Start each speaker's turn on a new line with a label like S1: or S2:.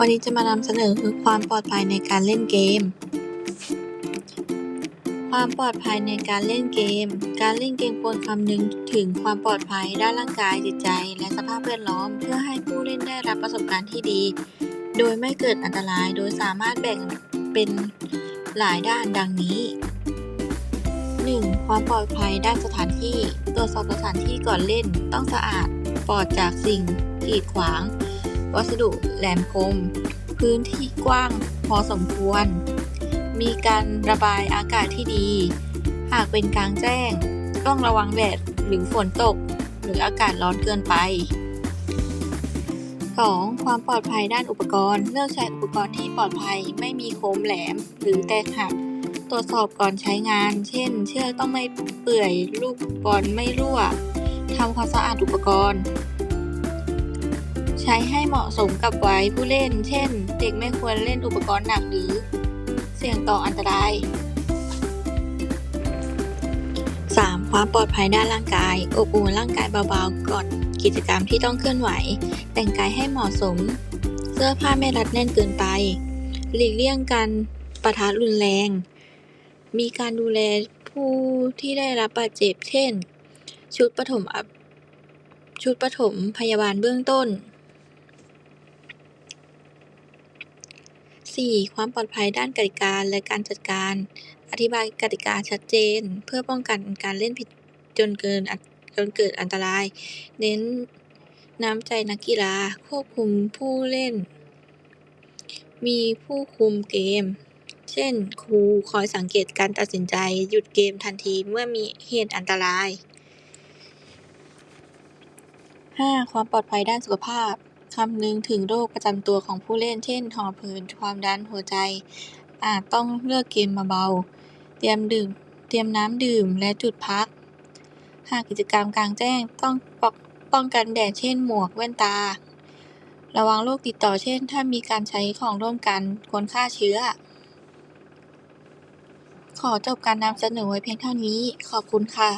S1: วันนี้จะมานำเสนอคือความปลอดภัยในการเล่นเกม ความปลอดภัยในการเล่นเกม การเล่นเกมควรคำนึงถึงความปลอดภัยด้านร่างกายจิตใจ และสภาพแวดล้อม เพื่อให้ผู้เล่นได้รับประสบการณ์ที่ดี โดยไม่เกิดอันตราย โดยสามารถแบ่งเป็นหลายด้านดังนี้ 1. ความปลอดภัยด้านสถานที่ ตรวจสอบสถานที่ก่อนเล่นต้องสะอาด ปลอดจากสิ่งกีดขวาง วัสดุแหลมคม พื้นที่กว้างพอสมควร มีการระบายอากาศที่ดี หากเป็นกลางแจ้ง ต้องระวังแดดหรือฝนตก หรืออากาศร้อนเกินไป 2. ความปลอดภัยด้านอุปกรณ์ เลือกใช้อุปกรณ์ที่ปลอดภัยไม่มีคมแหลมหรือแตกหัก ตรวจสอบก่อนใช้งาน เช่น เชือกต้องไม่เปื่อย ลูกบอลไม่รั่วทำความสะอาดอุปกรณ์ ช้ให้เหมาะสมกับวัยผู้เล่น เช่น เด็กไม่ควรเล่นอุปกรณ์หนักหรือ เสี่ยงต่ออันตราย 3. ความปลอดภัยด้านร่างกาย อบอุ่นร่างกายเบาๆ ก่อนกิจกรรมที่ต้องเคลื่อนไหว แต่งกายให้เหมาะสม เสื้อผ้าไม่รัดแน่นเกินไป หลีกเลี่ยงการประทะรุนแรง มีการดูแลผู้ที่ได้รับบาดเจ็บ เช่น ชุดปฐมชุดปฐมพยาบาลเบื้องต้น 4. ความปลอดภัยด้านกติกาและการจัดการ อธิบายกติกาชัดเจน เพื่อป้องกันการเล่นผิดจนเกินจนเกิดอันตราย เน้นน้ำใจนักกีฬา ควบคุมผู้เล่น มีผู้คุมเกม เช่น ครูคอยสังเกตการตัดสินใจ หยุดเกมทันทีเมื่อมีเหตุอันตราย 5. ความปลอดภัยด้านสุขภาพ คำนึงถึงโรคประจำตัวของผู้เล่น เช่น หอบหืด ความดันหัวใจ อาจต้องเลือกเกมเบา ๆ เตรียมดื่ม เตรียมน้ำดื่มและจุดพัก หากกิจกรรมกลางแจ้งต้องป้องป้องกันแดด เช่น หมวก แว่นตา ระวังโรคติดต่อ เช่น ถ้ามีการใช้ของร่วมกันควรฆ่าเชื้อ ขอจบการนำเสนอไว้เพียงเท่านี้ ขอบคุณค่ะ